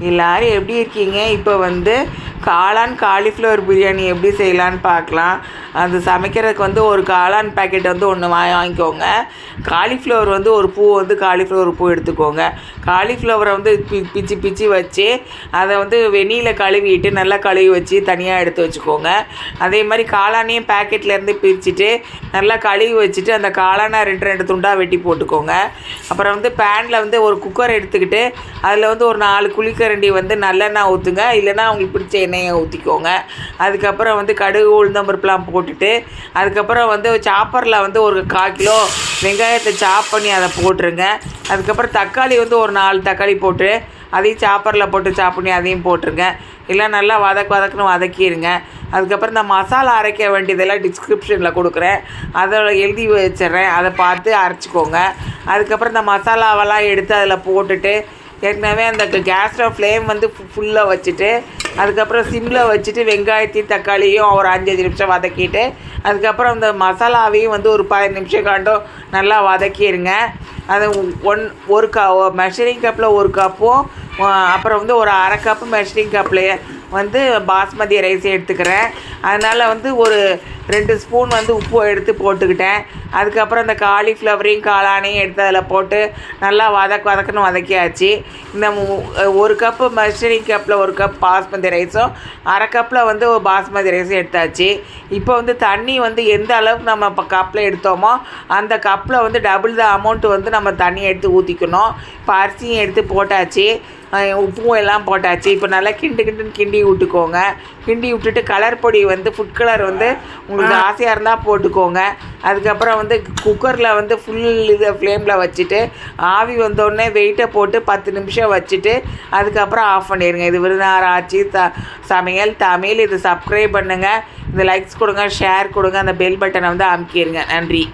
எல்லாரும் எப்படி இருக்கீங்க? இப்போ வந்து காளான் காலிஃப்ளவர் பிரியாணி எப்படி செய்யலான்னு பார்க்கலாம். அது சமைக்கிறதுக்கு வந்து ஒரு காளான் பாக்கெட் வந்து ஒன்று வாங்கிக்கோங்க. காலிஃப்ளவர் வந்து ஒரு பூ வந்து காலிஃப்ளவர் பூ எடுத்துக்கோங்க. காலிஃப்ளவரை வந்து பிச்சு பிச்சு வச்சு அதை வந்து வெந்நீரில் கழுவிட்டு நல்லா கழுவி வச்சு தனியாக எடுத்து வச்சுக்கோங்க. அதே மாதிரி காளானையும் பேக்கெட்லேருந்து பிரிச்சுட்டு நல்லா கழுவி வச்சுட்டு அந்த காளானை ரெண்டு ரெண்டு துண்டாக வெட்டி போட்டுக்கோங்க. அப்புறம் வந்து பேனில் வந்து ஒரு குக்கர் எடுத்துக்கிட்டு அதில் வந்து ஒரு நாலு குழிக்கரண்டி வந்து நல்லெண்ணெய் ஊற்றுங்க இல்லைன்னா அவங்களுக்கு பிடிச்ச எண்ணெயை ஊற்றிக்கோங்க அதுக்கப்புறம் வந்து கடுகு உளுந்தம்பருப்புலாம் போட்டுட்டு அதுக்கப்புறம் வந்து சாப்பரில் வந்து ஒரு கால் கிலோ வெங்காயத்தை சாப் பண்ணி அதை போட்டுருங்க. அதுக்கப்புறம் தக்காளி வந்து ஒரு நாலு தக்காளி போட்டு அதையும் சாப்பரில் போட்டு சாப் பண்ணி அதையும் போட்டுருங்க. இல்லை நல்லா வதக்கு வதக்குன்னு வதக்கிடுங்க அதுக்கப்புறம் இந்த மசாலா அரைக்க வேண்டியதெல்லாம் டிஸ்கிரிப்ஷனில் கொடுக்குறேன். அதை எழுதி வச்சிடுறேன். அதை பார்த்து அரைச்சிக்கோங்க. அதுக்கப்புறம் இந்த மசாலாவெல்லாம் எடுத்து அதில் போட்டுட்டு ஏற்கனவே அந்த கேஸில் ஃப்ளேம் வந்து ஃபுல்லாக வச்சுட்டு அதுக்கப்புறம் சிம்மில் வச்சுட்டு வெங்காயத்தையும் தக்காளியும் ஒரு அஞ்சஞ்சு நிமிஷம் வதக்கிட்டு அதுக்கப்புறம் அந்த மசாலாவையும் வந்து ஒரு பதினஞ்சு நிமிஷம் காண்டும் நல்லா வதக்கிடுங்க அது ஒன் ஒரு க மெஷரிங் கப்பில் ஒரு கப்பும் அப்புறம் வந்து ஒரு அரை கப்பு மெஷரிங் கப்பில் வந்து பாஸ்மதி ரைஸ் எடுத்துக்கிறேன். அதனால் வந்து ஒரு ரெண்டு ஸ்பூன் வந்து உப்பு எடுத்து போட்டுக்கிட்டேன். அதுக்கப்புறம் இந்த காலிஃப்ளவரையும் காளானையும் எடுத்து அதில் போட்டு நல்லா வதக்கு வதக்குன்னு வதக்கியாச்சு. இந்த ஒரு கப்பு மெஷரிங் கப்பில் ஒரு கப் பாஸ்மதி ரைஸும் அரை கப்பில் வந்து ஒரு பாஸ்மதி ரைஸும் எடுத்தாச்சு. இப்போ வந்து தண்ணி வந்து எந்த அளவுக்கு நம்ம இப்போ கப்பில் எடுத்தோமோ அந்த கப்பில் வந்து டபுள் த அமௌண்ட் வந்து நம்ம தண்ணி எடுத்து ஊற்றிக்கணும் இப்போ அரிசியும் எடுத்து போட்டாச்சு. உப்பும் எல்லாம் போட்டாச்சு. இப்போ நல்லா கிண்டு கிண்டுன்னு கிண்டி விட்டுக்கோங்க. கிண்டி விட்டுட்டு கலர் பொடி வந்து ஃபுட் கலர் வந்து உங்களுக்கு ஆசையாக இருந்தால் போட்டுக்கோங்க. அதுக்கப்புறம் வந்து குக்கரில் வந்து ஃபுல் இது ஃப்ளேமில் வச்சுட்டு ஆவி வந்தோடனே வெயிட்டை போட்டு பத்து நிமிஷம் வச்சுட்டு அதுக்கப்புறம் ஆஃப் பண்ணிடுங்க இது விருதார் ஆச்சி த சமையல் தமிழ். இது சப்ஸ்கிரைப் பண்ணுங்கள் இந்த லைக்ஸ் கொடுங்க ஷேர் கொடுங்க. அந்த பெல் பட்டனை வந்து அமுக்கிடுங்க நன்றி.